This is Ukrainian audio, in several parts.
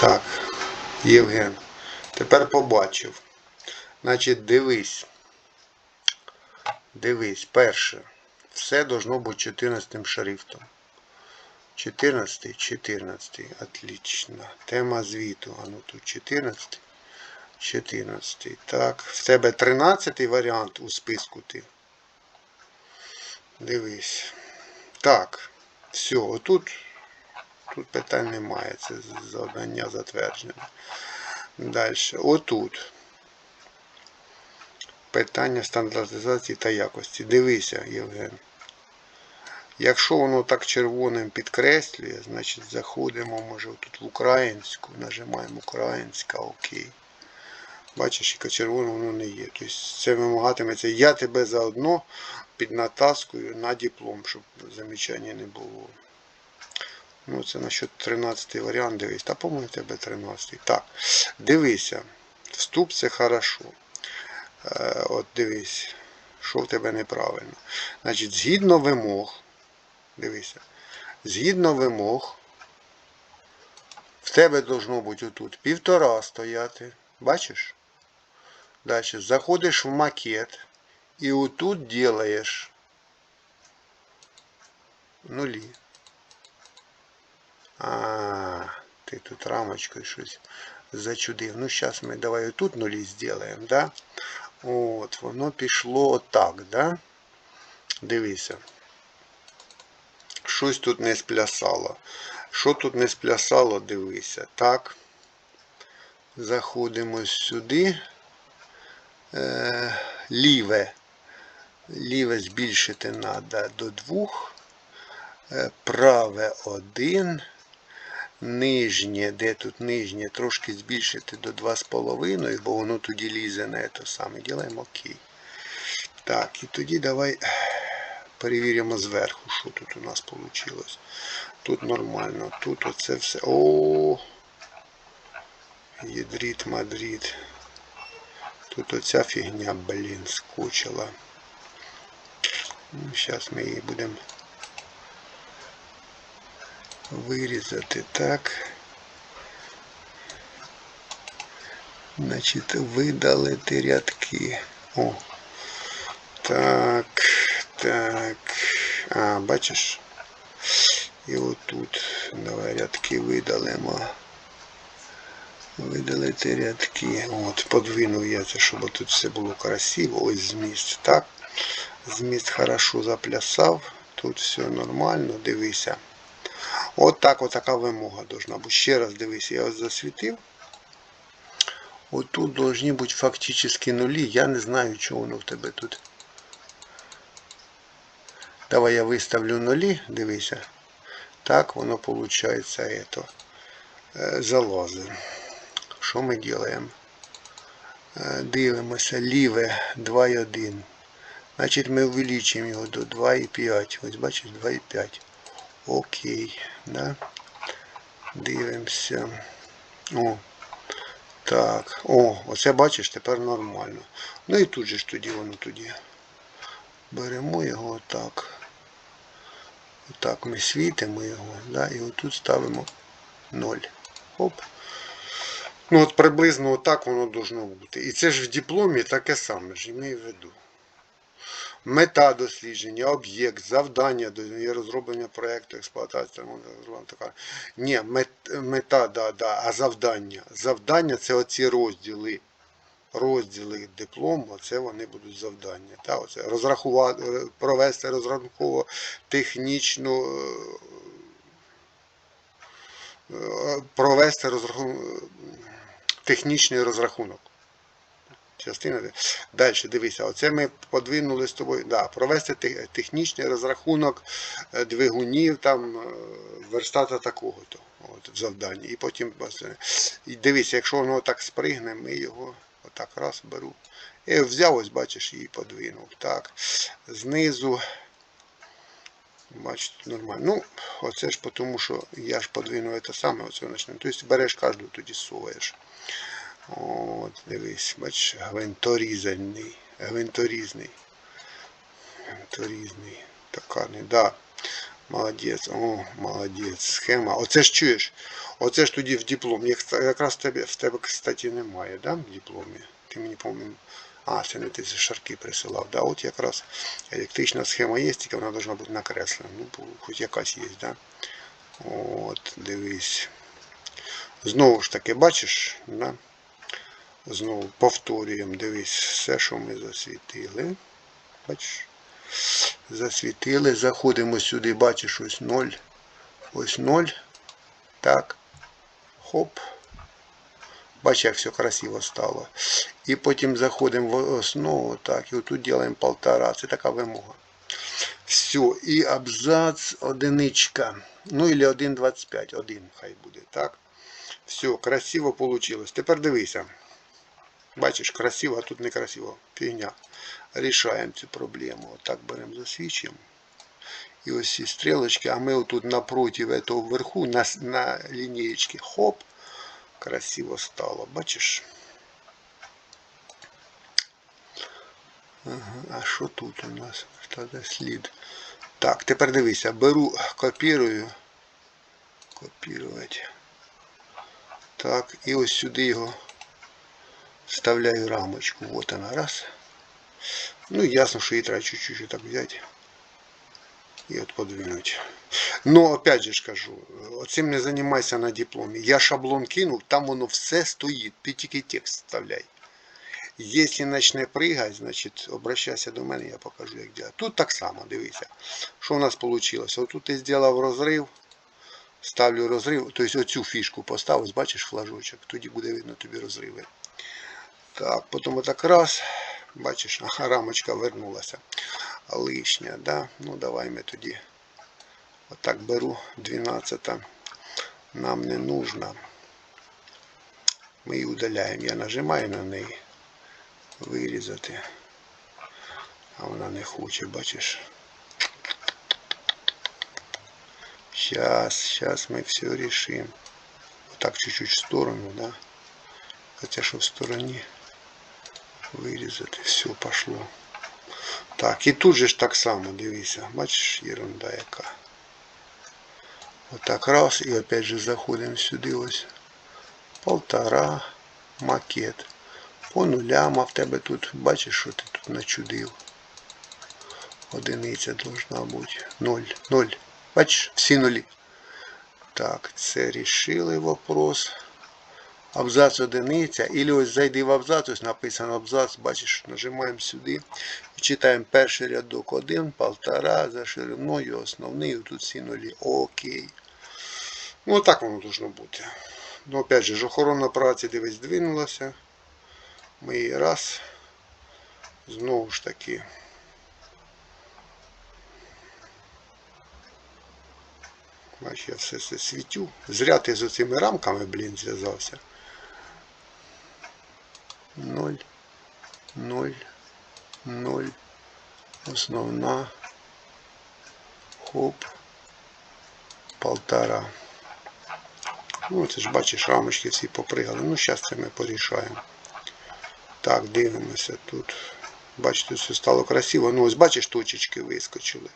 Так, Євген. Тепер побачив. Значить, дивись. Дивись, перше. Все должно бути 14 шрифтом. 14, 14. Отлично. Тема звіту. А ну тут 14. 14. Так. В тебе 13 варіант у списку ти. Дивись. Так. Все, отут. Тут питань немає. Це завдання затверджене. Далі. Отут. Питання стандартизації та якості. Дивися, Євген. Якщо воно так червоним підкреслює, значить заходимо, може, тут в українську, нажимаємо українська, окей. Бачиш, яка червона воно не є. Тобто це вимагатиметься. Я тебе заодно піднатаскую на диплом, щоб замічання не було. Ну, це насчет 13 варіант, дивись. Та по-моєму тебе 13. Так, дивися. Вступ це хорошо. Е, от дивись, що в тебе неправильно. Значить, згідно вимог, дивися, згідно вимог, в тебе должно бути отут півтора стояти. Бачиш? Далі заходиш в макет і отут делаєш нулі. А, ти тут рамочкою щось зачудив. Ну, зараз ми давай отут нулі зробимо, да? От, воно пішло отак, да? Дивися. Щось тут не сплясало. Що тут не сплясало, дивися. Так. Заходимо сюди. Е, ліве. Ліве збільшити треба до двох. Е, праве один. Нижнє, де тут нижнє, трошки збільшити до 2,5, бо воно тоді лізе на це саме. Ділаємо окей. Так, і тоді давай перевіримо зверху, що тут у нас вийшло. Тут нормально, тут оце все. О, Єдріт, мадріт. Тут оця фігня, блін, скучила. Зараз ми її будемо вирізати так. Значить, видалити рядки. О. Так, так. А, бачиш? І отут. Давай рядки видалимо. Видалити рядки. От, подвинув я це, щоб тут все було красиво. Ось зміст. Так. Зміст хорошо заплясав. Тут все нормально, дивися. От так от така вимога должна бути. Ще раз дивись, я ось засвітив. Отут повинні бути фактично нулі. Я не знаю, чого воно в тебе тут. Давай я виставлю нулі, дивися. Так воно виходить это, залази. Що ми робимо? Дивимося, ліве 2,1. Значить ми увеличимо його до 2,5. Ось бачиш 2,5. Окей, да? Дивимося. О, так. О, оце бачиш, тепер нормально. Ну і тут же ж тоді воно тоді. Беремо його отак. Отак ми світимо його, да, і отут ставимо 0. Оп. Ну от приблизно отак воно должно бути. І це ж в дипломі таке саме ж, імею в виду. Мета дослідження, об'єкт, завдання є розроблення проєкту, експлуатація. ну. Ні, мета, да, да, а завдання. Завдання це оці розділи. Розділи диплому, це вони будуть завдання. Та, оце, розрахувати, провести розрахунково технічну, е, е, провести розрахун... технічний розрахунок. Частина. Далі, дивися, оце ми подвинули з тобою. Да, провести технічний розрахунок е, двигунів, там, е, верстата такого-то от, в завданні. І потім е, і дивися, якщо воно так спригне, ми його отак раз беру. І взяв, ось бачиш, і подвинув. Так. Знизу. Бачите, нормально. Ну, оце ж тому, що я ж подвинув це саме, оце почнемо. Тобто береш кожну, тоді соваєш. От, дивись, бачиш, гвинторізальний. Гвинторізний. Гвинторізний. Така не, да. Молодець, о, молодець. Схема. Оце ж чуєш. Оце ж тоді в дипломі. Як- Якраз в тебе, в тебе, кстати, немає, да, в дипломі? Ти мені пам'ятаєш. А, це не ти шарки присилав. Да, от якраз електрична схема є, тільки вона повинна бути накреслена. Ну, хоч якась є, да? От, дивись. Знову ж таки, бачиш, да? Знову повторюємо, дивись, все, що ми засвітили. Бачиш? Засвітили, заходимо сюди, бачиш, ось 0. Ось 0. Так. Хоп. Бачиш, як все красиво стало. І потім заходимо в основу, так, і отут робимо полтора. Це така вимога. Все, і абзац одиничка. Ну, или 1,25. Один хай буде, так? Все, красиво вийшло. Тепер дивися. Бачиш, красиво, а тут некрасиво. Фігня. Рішаємо цю проблему. Отак беремо, засвічуємо. І ось ці стрілочки, а ми отут напротив этого вверху, на, на лінієчці, хоп, красиво стало. Бачиш? Ага, а що тут у нас? Що слід? Так, тепер дивися, беру, копірую. Копірувати. Так, і ось сюди його вставляю рамочку. Вот она, раз. Ну, ясно, что и чуть-чуть так взять и вот подвинуть. Но, опять же ж кажу, цим не займайся на дипломі. Я шаблон кинув, там воно все стоїть. Ти тільки текст вставляй. Якщо почне пригати, значить обращайся до мене, я покажу, як делать. Тут так само, дивися. Що у нас вийшло? Отут ти зробив розрив, ставлю розрив, тобто оцю фішку поставив, бачиш флажочок, тоді буде видно тобі розриви. Так, потім отак раз. Бачиш, ага, рамочка вернулася. Лишня, да? Ну давай ми тоді. Отак беру 12. Нам не нужно. Ми її удаляємо. Я нажимаю на неї. Вирізати. А вона не хоче, бачиш. Сейчас, сейчас мы все решим. Вот так чуть-чуть в сторону, да? Хотя что в стороне вирізати. Все, пошло. Так, і тут же ж так само, дивися. Бачиш, ерунда яка. Отак раз, і опять же заходимо сюди ось. Полтора макет. По нулям, а в тебе тут, бачиш, що ти тут начудив. Одиниця должна бути. Ноль. Ноль. Бачиш, всі нулі. Так, це рішили вопрос. Абзац одиниця. Ілі ось зайди в абзац, ось написано абзац, бачиш, нажимаємо сюди і читаємо перший рядок один, полтора, за шириною, основний, тут всі нулі. Окей. Ну так воно должно бути. Ну, опять же, охорона праці дивись, двинулася. Ми її раз. Знову ж таки. Бач, я все це світю. Зря ти з оцими рамками, блін, зв'язався. 0, 0, 0, основна, хоп, полтора. Ну, це ж бачиш, рамочки всі попригали. Ну, зараз це ми порішаємо. Так, дивимося тут. Бачите, все стало красиво. Ну, ось бачиш, точечки вискочили.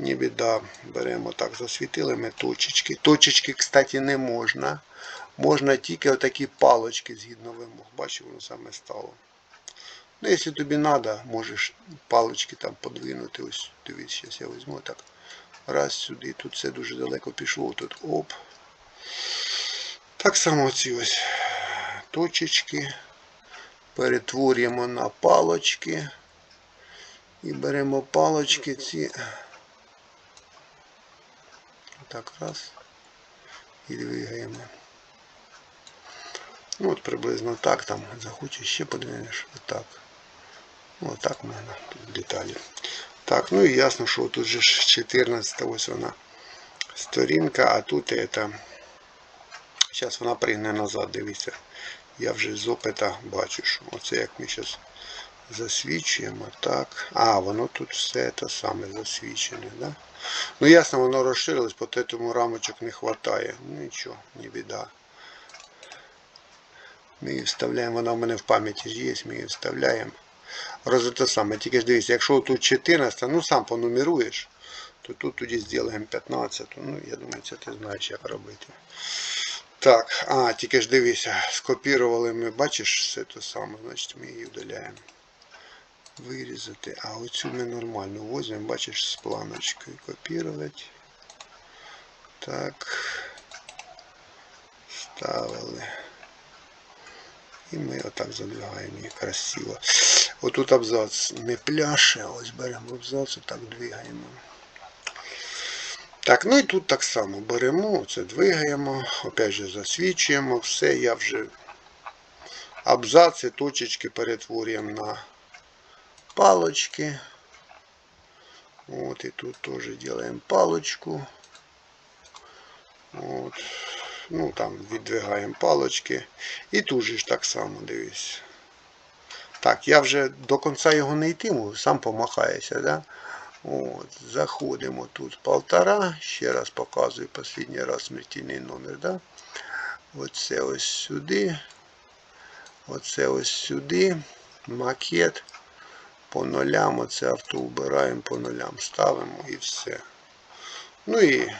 Не біда. Беремо так, засвітили ми точечки. Точечки, кстати, не можна. Можна тільки отакі палочки згідно вимог. Бачиш, воно саме стало. Ну, якщо тобі треба, можеш палочки там подвинути. Ось, дивись, зараз я візьму так. Раз сюди. Тут все дуже далеко пішло. Тут оп. Так само ці ось точечки. Перетворюємо на палочки. І беремо палочки ці. Так, раз. І двигаємо. Ну от приблизно так там захочеш ще подвинеш. Отак. Ну отак мене тут деталі. Так, ну і ясно, що тут же ж 14 ось вона сторінка, а тут это. Зараз вона пригне назад, дивіться. Я вже з опита бачу, що оце як ми зараз засвічуємо. Так. А, воно тут все те саме засвічене, да? Ну ясно, воно розширилось, по тому рамочок не вистачає. Ну нічого, не біда. Ми її вставляємо, вона в мене в пам'яті ж є, ми її вставляємо. Роз те саме, тільки ж дивіться, якщо тут 14, ну сам понумеруєш, то тут тоді зробимо 15. Ну, я думаю, це ти знаєш, як робити. Так, а, тільки ж дивися, скопірували ми, бачиш, все те саме, значить ми її удаляємо. Вирізати. А оцю ми нормально возьмемо, бачиш, з планочкою копірувати. Так. Ставили. І ми отак задвигаємо її красиво. Отут абзац не пляше, ось беремо абзац, отак двигаємо. Так, ну і тут так само беремо, це двигаємо, опять же засвічуємо, все, я вже абзаци, точечки перетворюємо на палочки. От і тут теж робимо палочку. От. Ну там віддвигаємо палочки. І тут же так само дивись. Так, я вже до кінця його не йтиму, сам помахаєшся, да? От, заходимо тут полтора, ще раз показую останній раз смертельний номер, да? Оце ось сюди. Оце ось сюди. Макет. По нулям, оце авто убираємо, по нулям ставимо і все. Ну і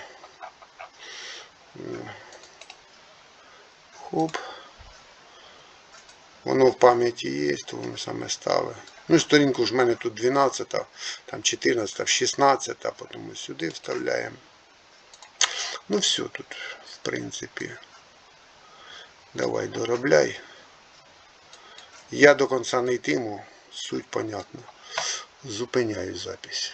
хоп. Воно в пам'яті є, то воно саме ставить. Ну, і сторінку ж в мене тут 12, там 14, 16, а потім сюди вставляємо. Ну все тут, в принципі. Давай доробляй. Я до кінця не йтиму, суть понятна. Зупиняю запись.